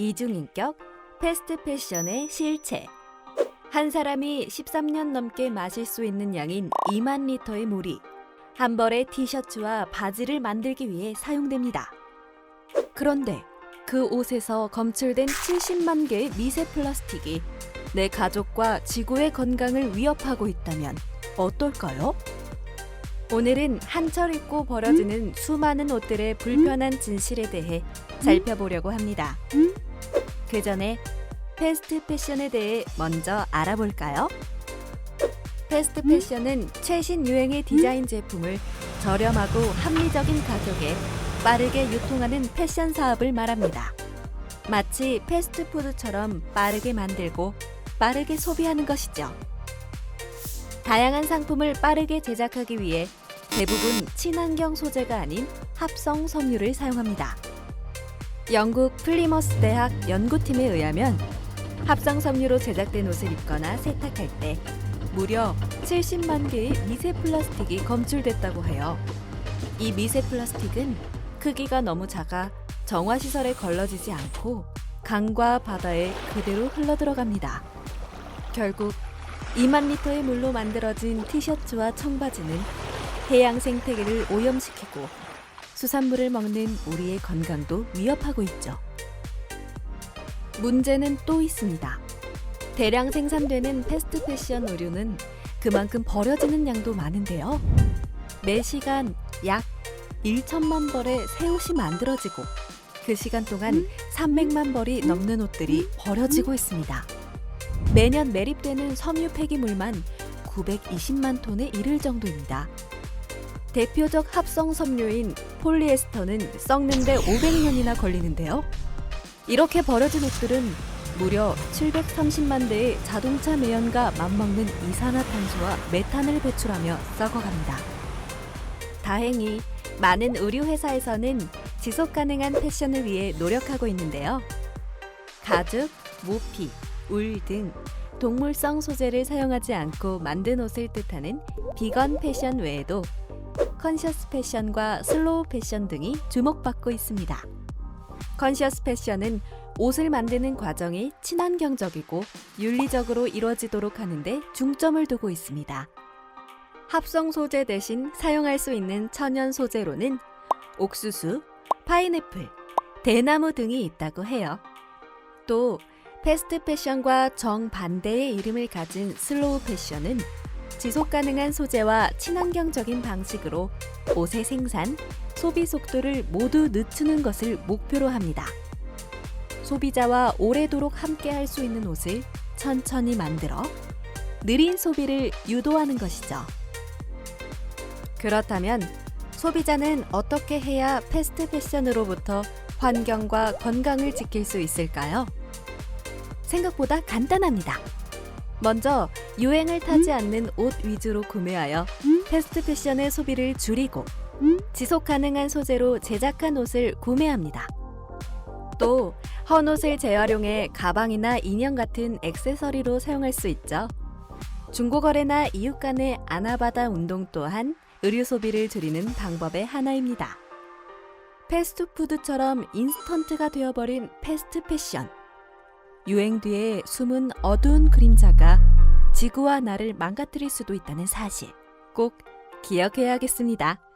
이중인격 패스트 패션의 실체. 한 사람이 13년 넘게 마실 수 있는 양인 2만 리터의 물이 한 벌의 티셔츠와 바지를 만들기 위해 사용됩니다. 그런데 그 옷에서 검출된 70만 개의 미세 플라스틱이 내 가족과 지구의 건강을 위협하고 있다면 어떨까요? 오늘은 한철 입고 버려지는 수많은 옷들의 불편한 진실에 대해 살펴보려고 합니다. 그 전에 패스트 패션에 대해 먼저 알아볼까요? 패스트 패션은 최신 유행의 디자인 제품을 저렴하고 합리적인 가격에 빠르게 유통하는 패션 사업을 말합니다. 마치 패스트푸드처럼 빠르게 만들고 빠르게 소비하는 것이죠. 다양한 상품을 빠르게 제작하기 위해 대부분 친환경 소재가 아닌 합성 섬유를 사용합니다. 영국 플리머스 대학 연구팀에 의하면 합성 섬유로 제작된 옷을 입거나 세탁할 때 무려 70만 개의 미세 플라스틱이 검출됐다고 해요. 이 미세 플라스틱은 크기가 너무 작아 정화 시설에 걸러지지 않고 강과 바다에 그대로 흘러들어갑니다. 결국 2만 리터의 물로 만들어진 티셔츠와 청바지는 해양 생태계를 오염시키고 수산물을 먹는 우리의 건강도 위협하고 있죠. 문제는 또 있습니다. 대량 생산되는 패스트 패션 의류는 그만큼 버려지는 양도 많은데요. 매 시간 약 1천만 벌의 새 옷이 만들어지고 그 시간 동안 300만 벌이 넘는 옷들이 버려지고 있습니다. 매년 매립되는 섬유 폐기물만 920만 톤에 이를 정도입니다. 대표적 합성 섬유인 폴리에스터는 썩는데 500년이나 걸리는데요. 이렇게 버려진 옷들은 무려 730만 대의 자동차 매연과 맞먹는 이산화탄소와 메탄을 배출하며 썩어갑니다. 다행히 많은 의류 회사에서는 지속 가능한 패션을 위해 노력하고 있는데요. 가죽, 모피, 울 등 동물성 소재를 사용하지 않고 만든 옷을 뜻하는 비건 패션 외에도 컨셔스 패션과 슬로우 패션 등이 주목받고 있습니다. 컨셔스 패션은 옷을 만드는 과정이 친환경적이고 윤리적으로 이루어지도록 하는데 중점을 두고 있습니다. 합성 소재 대신 사용할 수 있는 천연 소재로는 옥수수, 파인애플, 대나무 등이 있다고 해요. 또 패스트 패션과 정반대의 이름을 가진 슬로우 패션은 지속 가능한 소재와 친환경적인 방식으로 옷의 생산, 소비 속도를 모두 늦추는 것을 목표로 합니다. 소비자와 오래도록 함께 할 수 있는 옷을 천천히 만들어 느린 소비를 유도하는 것이죠. 그렇다면 소비자는 어떻게 해야 패스트 패션으로부터 환경과 건강을 지킬 수 있을까요? 생각보다 간단합니다. 먼저 유행을 타지 않는 옷 위주로 구매하여 패스트 패션의 소비를 줄이고 지속 가능한 소재로 제작한 옷을 구매합니다. 또 헌옷을 재활용해 가방이나 인형 같은 액세서리로 사용할 수 있죠. 중고거래나 이웃 간의 아나바다 운동 또한 의류 소비를 줄이는 방법의 하나입니다. 패스트푸드처럼 인스턴트가 되어버린 패스트 패션. 유행 뒤에 숨은 어두운 그림자가 지구와 나를 망가뜨릴 수도 있다는 사실 꼭 기억해야겠습니다.